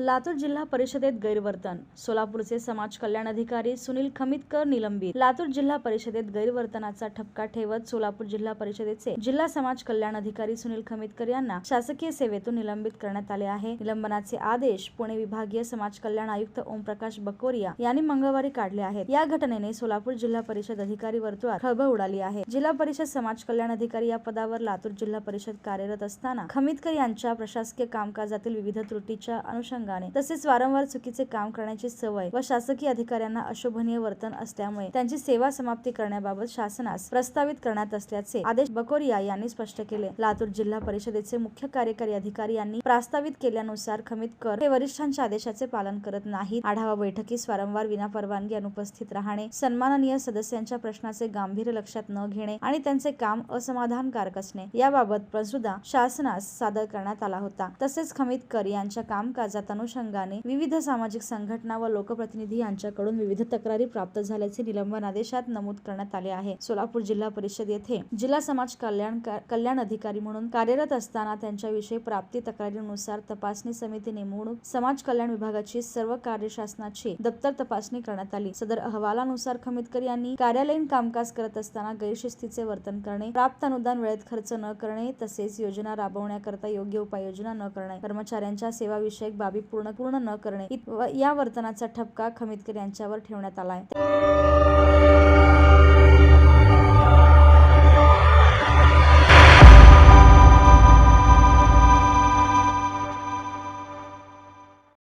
लातूर जिल्हा परिषदेत गैरवर्तन. सोलापूरचे समाज कल्याण अधिकारी सुनील खमितकर निलंबित. लातूर जिल्हा परिषदेत गैरवर्तनाचा ठपका ठेवत सोलापूर जिल्हा परिषदेचे जिल्हा समाज कल्याण अधिकारी सुनील खमितकर यांना शासकीय सेवेतून निलंबित करण्यात आले आहे. निलंबनाचे आदेश पुणे विभागीय समाज कल्याण आयुक्त ओमप्रकाश बकोरिया यांनी मंगळवारी काढले आहेत. या घटनेने सोलापूर जिल्हा परिषद अधिकारी वर्तुळात खळबळ उडाली आहे. जिल्हा परिषद समाज कल्याण अधिकारी या पदावर लातूर जिल्हा परिषद कार्यरत असताना खमितकर यांच्या प्रशासकीय कामकाजातील विविध त्रुटीच्या अनुषंगाने तसेच वारंवार चुकीचे काम करण्याची सवय व शासकीय अधिकाऱ्यांना अशोभनीय वर्तन असल्यामुळे त्यांची सेवा समाप्ती करण्याबाबत शासनास प्रस्तावित करण्यात असल्याचे आदेश बकोरिया यांनी स्पष्ट केले. लातूर जिल्हा परिषदेचे मुख्य कार्यकारी अधिकारी यांनी प्रस्तावित केल्यानुसार खमितकर हे वरिष्ठांच्या आदेशाचे पालन करत नाहीत. आढावा बैठकीस वारंवार विनापरवानगी अनुपस्थित राहणे सन्माननीय सदस्यांच्या प्रश्नाचे गांभीर्य लक्षात न घेणे आणि त्यांचे काम असमाधानकारक असणे याबाबत पण सुद्धा शासनास सादर करण्यात आला होता. तसेच खमितकर यांच्या कामकाजात अनुषंगाने विविध सामाजिक संघटना व लोकप्रतिनिधी यांच्याकडून विविध तक्रारी प्राप्त झाल्याचे निलंबन आदेशात नमूद करण्यात आले आहे. सोलापूर जिल्हा परिषद येथे जिल्हा समाज कल्याण कल्याण अधिकारी म्हणून कार्यरत असताना त्यांच्याविषयी प्राप्ती तक्रारीनुसार तपासणी समिती नेमणूक समाज कल्याण विभागाची सर्व कार्य शासनाची दप्तर तपासणी करण्यात आली. सदर अहवालानुसार खमितकर यांनी कार्यालयीन कामकाज करत असताना गैरशिस्तीचे वर्तन करणे प्राप्त अनुदान वेळेत खर्च न करणे तसेच योजना राबवण्याकरता योग्य उपाययोजना न करणे कर्मचाऱ्यांच्या सेवाविषयक बाबी पूर्ण पूर्ण न करणे व या वर्तनाचा ठपका खमितकर यांच्यावर ठेवण्यात आला आहे.